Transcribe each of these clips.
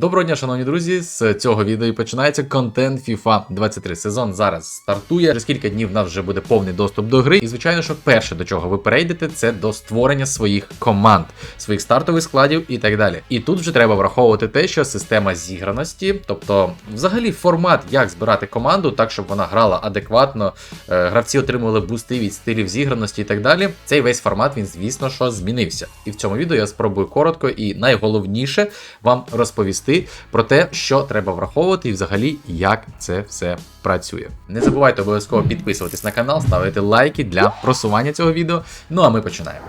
Доброго дня, шановні друзі. З цього відео і починається контент FIFA 23. Сезон зараз стартує. Через кілька днів в нас вже буде повний доступ до гри. І звичайно, що перше до чого ви перейдете, це до створення своїх команд, своїх стартових складів і так далі. І тут вже треба враховувати те, що система зіграності, тобто, взагалі, формат, як збирати команду, так щоб вона грала адекватно, е, гравці отримували бусти від стилів зіграності і так далі. Цей весь формат він, звісно, що змінився. І в цьому відео я спробую коротко і найголовніше вам розповісти про те, що треба враховувати, і взагалі як це все працює. Не забувайте обов'язково підписуватись на канал, ставити лайки для просування цього відео. Ну а ми починаємо.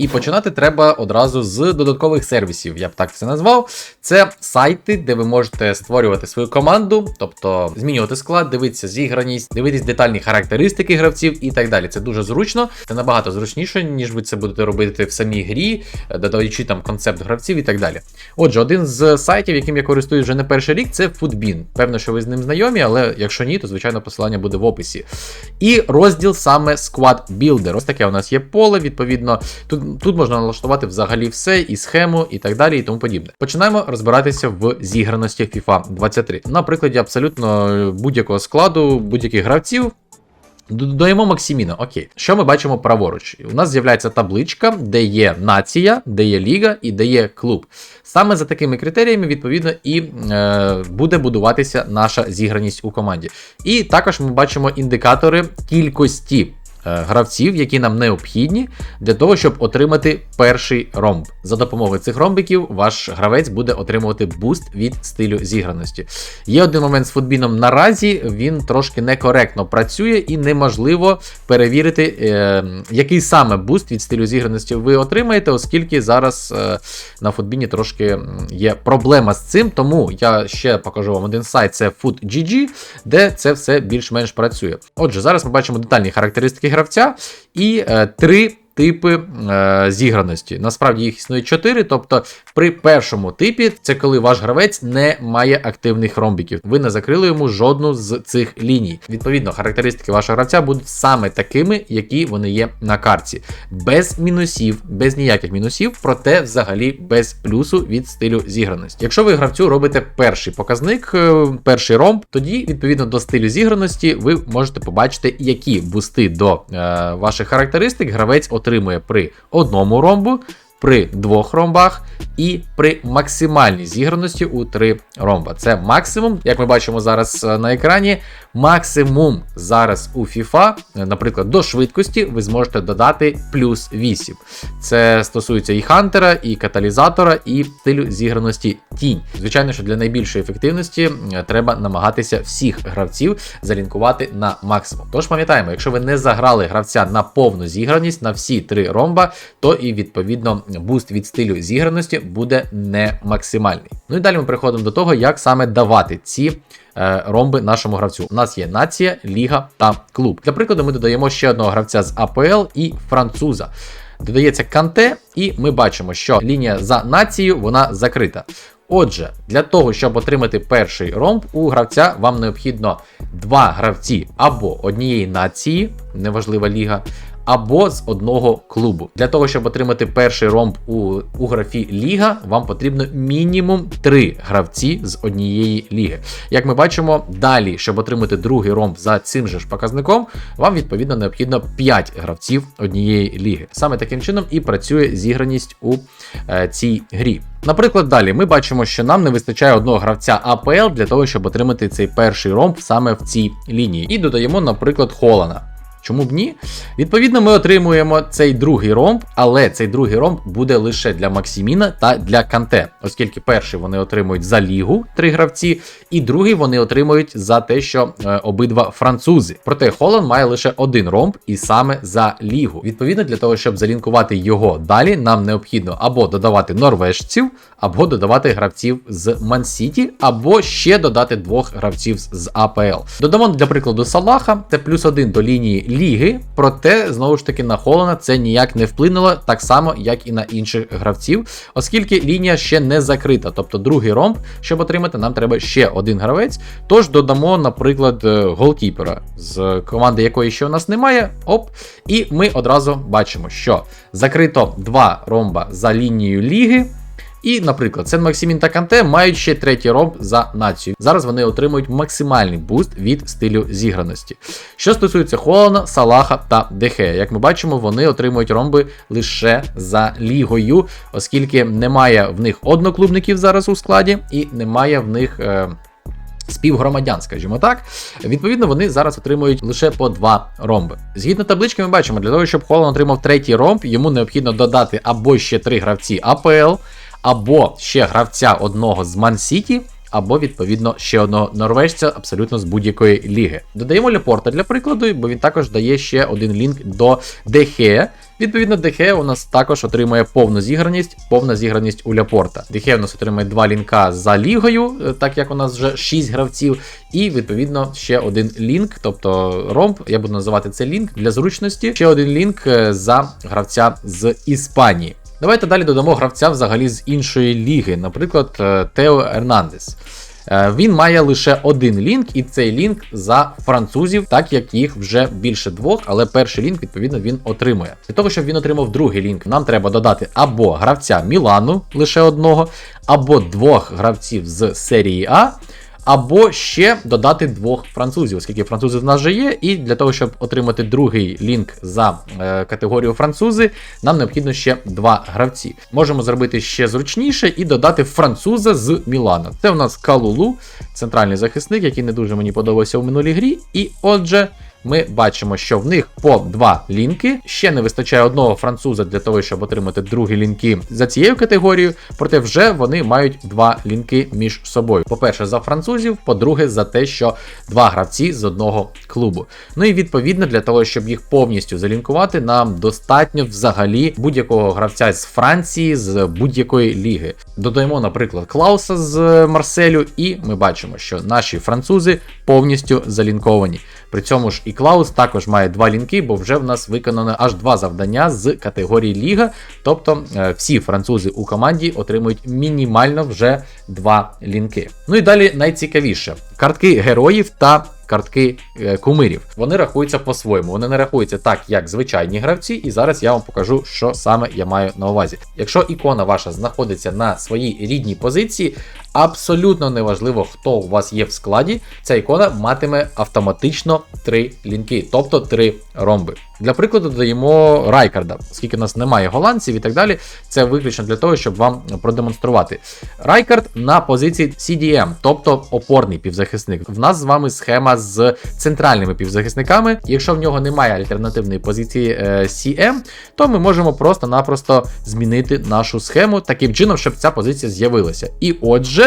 І починати треба одразу з додаткових сервісів, я б так це назвав. Це сайти, де ви можете створювати свою команду, тобто змінювати склад, дивитися зіграність, дивитись детальні характеристики гравців і так далі. Це дуже зручно, це набагато зручніше, ніж ви це будете робити в самій грі, додаючи там концепт гравців і так далі. Отже, один з сайтів, яким я користуюсь вже не перший рік, це Footbin. Певно, що ви з ним знайомі, але якщо ні, то звичайно посилання буде в описі. І розділ саме Squad Builder. Ось таке у нас є поле, відповідно. Тут Тут можна налаштувати взагалі все, і схему, і так далі, і тому подібне. Починаємо розбиратися в зіграності FIFA 23. На прикладі абсолютно будь-якого складу, будь-яких гравців. Додаємо Максиміна. Окей. Що ми бачимо праворуч? У нас з'являється табличка, де є нація, де є ліга і де є клуб. Саме за такими критеріями, відповідно, і е, буде будуватися наша зіграність у команді. І також ми бачимо індикатори кількості Е, гравців, які нам необхідні для того, щоб отримати перший ромб. За допомогою цих ромбиків ваш гравець буде отримувати буст від стилю зіграності. Є один момент з футбіном наразі, він трошки некоректно працює і неможливо перевірити, е, який саме буст від стилю зіграності ви отримаєте, оскільки зараз е, на футбіні трошки є проблема з цим. Тому я ще покажу вам один сайт: це FootGG, де це все більш-менш працює. Отже, зараз ми бачимо детальні характеристики гравця і е, три типи е, зіграності. Насправді їх існує 4, тобто при першому типі це коли ваш гравець не має активних ромбіків. Ви не закрили йому жодну з цих ліній. Відповідно, характеристики вашого гравця будуть саме такими, які вони є на карті. Без мінусів, без ніяких мінусів, проте взагалі без плюсу від стилю зіграності. Якщо ви гравцю робите перший показник, е, перший ромб, тоді відповідно до стилю зіграності ви можете побачити, які бусти до е, ваших характеристик гравець отримує отримує при одному ромбу, при двох ромбах і при максимальній зіграності у три ромба. Це максимум, як ми бачимо зараз е, на екрані. Максимум зараз у FIFA, е, наприклад, до швидкості ви зможете додати плюс 8. Це стосується і хантера, і каталізатора, і стилю зіграності тінь. Звичайно, що для найбільшої ефективності е, треба намагатися всіх гравців залінкувати на максимум. Тож пам'ятаємо, якщо ви не заграли гравця на повну зіграність на всі три ромба, то і відповідно буст від стилю зіграності буде не максимальний. Ну і далі ми переходимо до того, як саме давати ці ромби нашому гравцю. У нас є нація, ліга та клуб. Для прикладу, ми додаємо ще одного гравця з АПЛ і француза. Додається канте, і ми бачимо, що лінія за нацією вона закрита. Отже, для того, щоб отримати перший ромб, у гравця вам необхідно два гравці або однієї нації, неважлива ліга, або з одного клубу. Для того, щоб отримати перший ромб у, у графі Ліга, вам потрібно мінімум три гравці з однієї ліги. Як ми бачимо, далі, щоб отримати другий ромб за цим же ж показником, вам відповідно необхідно 5 гравців однієї ліги. Саме таким чином і працює зіграність у е, цій грі. Наприклад, далі ми бачимо, що нам не вистачає одного гравця АПЛ для того, щоб отримати цей перший ромб саме в цій лінії. І додаємо, наприклад, Холана. Чому б ні? Відповідно, ми отримуємо цей другий ромб, але цей другий ромб буде лише для Максиміна та для Канте, оскільки перший вони отримують за лігу три гравці, і другий вони отримують за те, що е, обидва французи. Проте Холланд має лише один ромб і саме за лігу. Відповідно, для того, щоб залінкувати його далі, нам необхідно або додавати норвежців, або додавати гравців з Мансіті, або ще додати двох гравців з АПЛ. Додамо для прикладу Салаха, це плюс один до лінії ліги, проте, знову ж таки, на Холона це ніяк не вплинуло, так само, як і на інших гравців, оскільки лінія ще не закрита. Тобто другий ромб, щоб отримати, нам треба ще один гравець. Тож додамо, наприклад, е, голкіпера, з команди якої ще у нас немає. Оп, і ми одразу бачимо, що закрито два ромба за лінією ліги. І, наприклад, Сен Максимін та Канте мають ще третій ромб за націю. Зараз вони отримують максимальний буст від стилю зіграності. Що стосується Холана, Салаха та Дехея, як ми бачимо, вони отримують ромби лише за лігою, оскільки немає в них одноклубників зараз у складі, і немає в них. Е Співгромадян, скажімо так, відповідно, вони зараз отримують лише по два ромби. Згідно таблички, ми бачимо, для того, щоб Холланд отримав третій ромб, йому необхідно додати або ще три гравці АПЛ, або ще гравця одного з Ман-Сіті, або, відповідно, ще одного норвежця абсолютно з будь-якої ліги. Додаємо Лепорта для прикладу, бо він також дає ще один лінк до Дехе. Відповідно, Дехе у нас також отримує повну зіграність, повна зіграність у Ляпорта. Дехе у нас отримує два лінка за лігою, е, так як у нас вже 6 гравців, і відповідно ще один лінк, тобто ромб, я буду називати це лінк для зручності. Ще один лінк е, за гравця з Іспанії. Давайте далі додамо гравця взагалі з іншої ліги, наприклад, е, Тео Ернандес. Е, Він має лише один лінк, і цей лінк за французів, так як їх вже більше двох, але перший лінк, відповідно, він отримує. Для того, щоб він отримав другий лінк, нам треба додати або гравця Мілану лише одного, або двох гравців з серії А. Або ще додати двох французів, оскільки французи в нас вже є, і для того, щоб отримати другий лінк за е, категорію французи, нам необхідно ще два гравці. Можемо зробити ще зручніше і додати француза з Мілана. Це у нас Калулу, центральний захисник, який не дуже мені подобався у минулій грі. І отже. Ми бачимо, що в них по два лінки. Ще не вистачає одного француза для того, щоб отримати другі лінки за цією категорією. Проте вже вони мають два лінки між собою. По-перше, за французів, по-друге, за те, що два гравці з одного клубу. Ну і відповідно для того, щоб їх повністю залінкувати, нам достатньо взагалі будь-якого гравця з Франції, з будь-якої ліги. Додаємо, наприклад, Клауса з Марселю, і ми бачимо, що наші французи повністю залінковані. При цьому ж і Клаус також має два лінки, бо вже в нас виконано аж два завдання з категорії Ліга. Тобто е, всі французи у команді отримують мінімально вже два лінки. Ну і далі найцікавіше: картки героїв та. Картки е, кумирів. Вони рахуються по-своєму. Вони не рахуються так, як звичайні гравці, і зараз я вам покажу, що саме я маю на увазі. Якщо ікона ваша знаходиться на своїй рідній позиції, абсолютно неважливо, хто у вас є в складі, ця ікона матиме автоматично три лінки, тобто три ромби. Для прикладу, додаємо Райкарда, оскільки у нас немає голландців і так далі. Це виключно для того, щоб вам продемонструвати. Райкард на позиції CDM, тобто опорний півзахисник. В нас з вами схема з центральними півзахисниками. Якщо в нього немає альтернативної позиції е, CM, то ми можемо просто-напросто змінити нашу схему таким чином, щоб ця позиція з'явилася. І отже.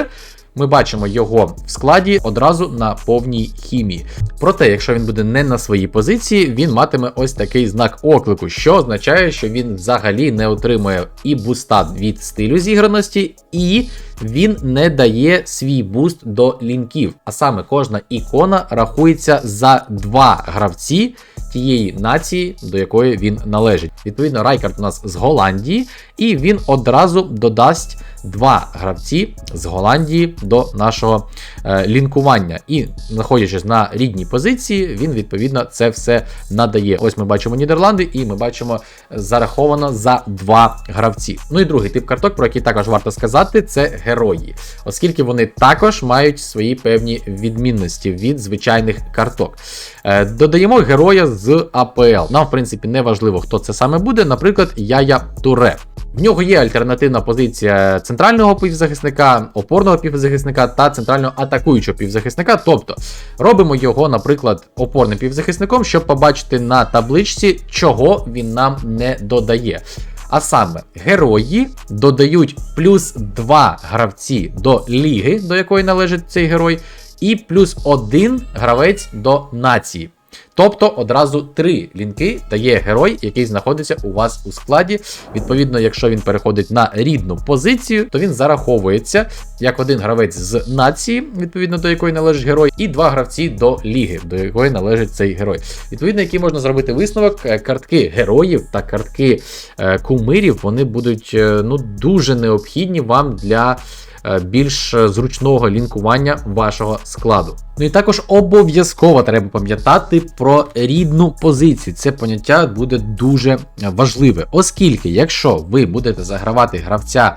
Ми бачимо його в складі одразу на повній хімії. Проте, якщо він буде не на своїй позиції, він матиме ось такий знак оклику, що означає, що він взагалі не отримує і буста від стилю зіграності, і він не дає свій буст до лінків. А саме кожна ікона рахується за два гравці тієї нації, до якої він належить. Відповідно, Райкард у нас з Голландії, і він одразу додасть два гравці з Голландії до нашого е, лінкування. І, знаходячись на рідній позиції, він відповідно це все надає. Ось ми бачимо Нідерланди, і ми бачимо зараховано за два гравці. Ну і другий тип карток, про який також варто сказати, це герої, оскільки вони також мають свої певні відмінності від звичайних карток. Е, додаємо героя з АПЛ. Нам, в принципі, не важливо, хто це саме буде, наприклад, Яя Туре. В нього є альтернативна позиція центрального півзахисника, опорного півзахисника та центрального атакуючого півзахисника. Тобто робимо його, наприклад, опорним півзахисником, щоб побачити на табличці, чого він нам не додає. А саме, герої додають плюс 2 гравці до ліги, до якої належить цей герой, і плюс 1 гравець до нації. Тобто одразу три лінки дає герой, який знаходиться у вас у складі. Відповідно, якщо він переходить на рідну позицію, то він зараховується як один гравець з нації, відповідно до якої належить герой, і два гравці до ліги, до якої належить цей герой. Відповідно, який можна зробити висновок, е, картки героїв та картки е, кумирів вони будуть е, ну дуже необхідні вам для. Е, більш зручного лінкування вашого складу. Ну і також обов'язково треба пам'ятати про рідну позицію. Це поняття буде дуже важливе, оскільки, якщо ви будете загравати гравця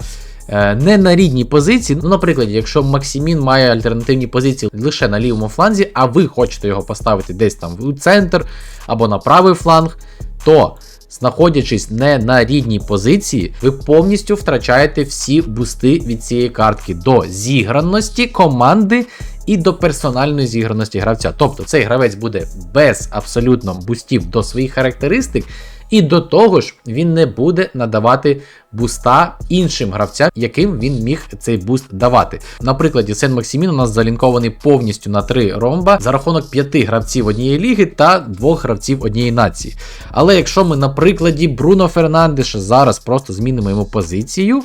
е, не на рідній позиції. Ну, наприклад, якщо Максимін має альтернативні позиції лише на лівому фланзі, а ви хочете його поставити десь там у центр або на правий фланг, то знаходячись не на рідній позиції, ви повністю втрачаєте всі бусти від цієї картки до зіграності команди і до персональної зіграності гравця. Тобто цей гравець буде без абсолютно бустів до своїх характеристик. І до того ж, він не буде надавати буста іншим гравцям, яким він міг цей буст давати. Наприклад, Сен Максимін у нас залінкований повністю на три ромба за рахунок п'яти гравців однієї ліги та двох гравців однієї нації. Але якщо ми на прикладі Бруно Фернандеша зараз просто змінимо йому позицію,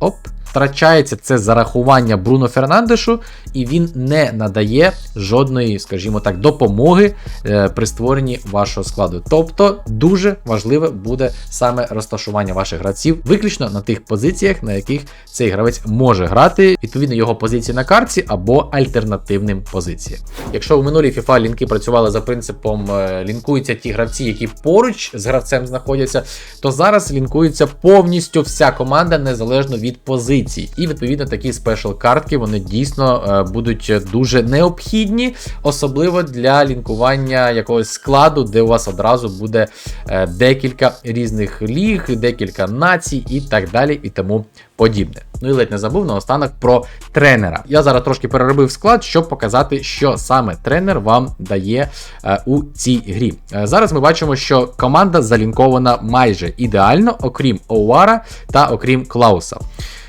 оп. Втрачається це зарахування Бруно Фернандешу, і він не надає жодної, скажімо так, допомоги е, при створенні вашого складу. Тобто дуже важливе буде саме розташування ваших гравців, виключно на тих позиціях, на яких цей гравець може грати, відповідно його позиції на карті або альтернативним позиціям. Якщо в минулій FIFA лінки працювали за принципом е, лінкуються ті гравці, які поруч з гравцем знаходяться, то зараз лінкується повністю вся команда незалежно від позиції. І відповідно такі спешл картки вони дійсно е, будуть дуже необхідні, особливо для лінкування якогось складу, де у вас одразу буде е, декілька різних ліг, декілька націй і так далі, і тому подібне. Ну і ледь не забув наостанок про тренера. Я зараз трошки переробив склад, щоб показати, що саме тренер вам дає е, у цій грі. Е, зараз ми бачимо, що команда залінкована майже ідеально, окрім Оуара та окрім Клауса.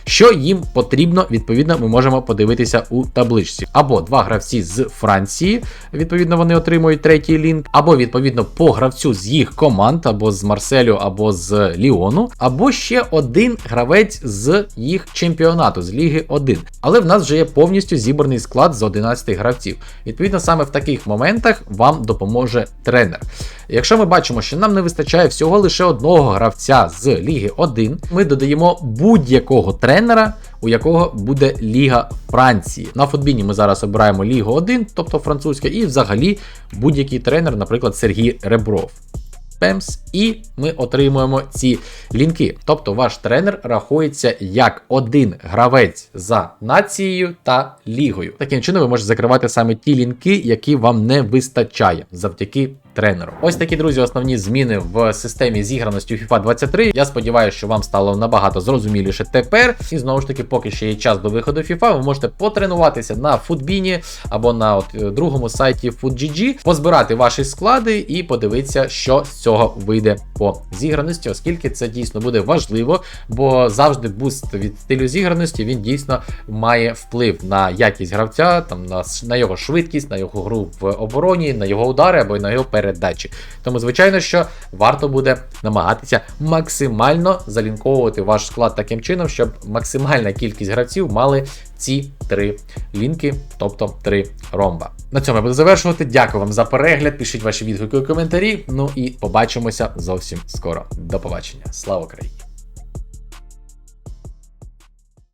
Що їм потрібно, відповідно, ми можемо подивитися у табличці. Або два гравці з Франції, відповідно, вони отримують третій лінк, або відповідно по гравцю з їх команд, або з Марселю, або з Ліону, або ще один гравець з їх чемпіонату, з Ліги 1. Але в нас вже є повністю зібраний склад з 11 гравців. Відповідно, саме в таких моментах вам допоможе тренер. Якщо ми бачимо, що нам не вистачає всього лише одного гравця з Ліги 1, ми додаємо будь-якого тренера, у якого буде Ліга Франції. На футбіні ми зараз обираємо Лігу 1, тобто французька, і взагалі будь-який тренер, наприклад, Сергій Ребров. Пемс, і ми отримуємо ці лінки. Тобто ваш тренер рахується як один гравець за нацією та лігою. Таким чином ви можете закривати саме ті лінки, які вам не вистачає завдяки тренеру. Ось такі друзі, основні зміни в системі зіграності FIFA 23. Я сподіваюся, що вам стало набагато зрозуміліше тепер. І знову ж таки, поки ще є час до виходу FIFA, ви можете потренуватися на футбіні або на от, е, другому сайті FootGG, позбирати ваші склади і подивитися, що з цього вийде по зіграності, оскільки це дійсно буде важливо, бо завжди буст від стилю зіграності він дійсно має вплив на якість гравця, там на, на його швидкість, на його гру в обороні, на його удари або на його передачі. Тому, звичайно, що варто буде намагатися максимально залінковувати ваш склад таким чином, щоб максимальна кількість гравців мали ці три лінки, тобто три ромба. На цьому я буду завершувати. Дякую вам за перегляд. Пишіть ваші відгуки у коментарі. Ну і побачимося зовсім скоро. До побачення. Слава Україні!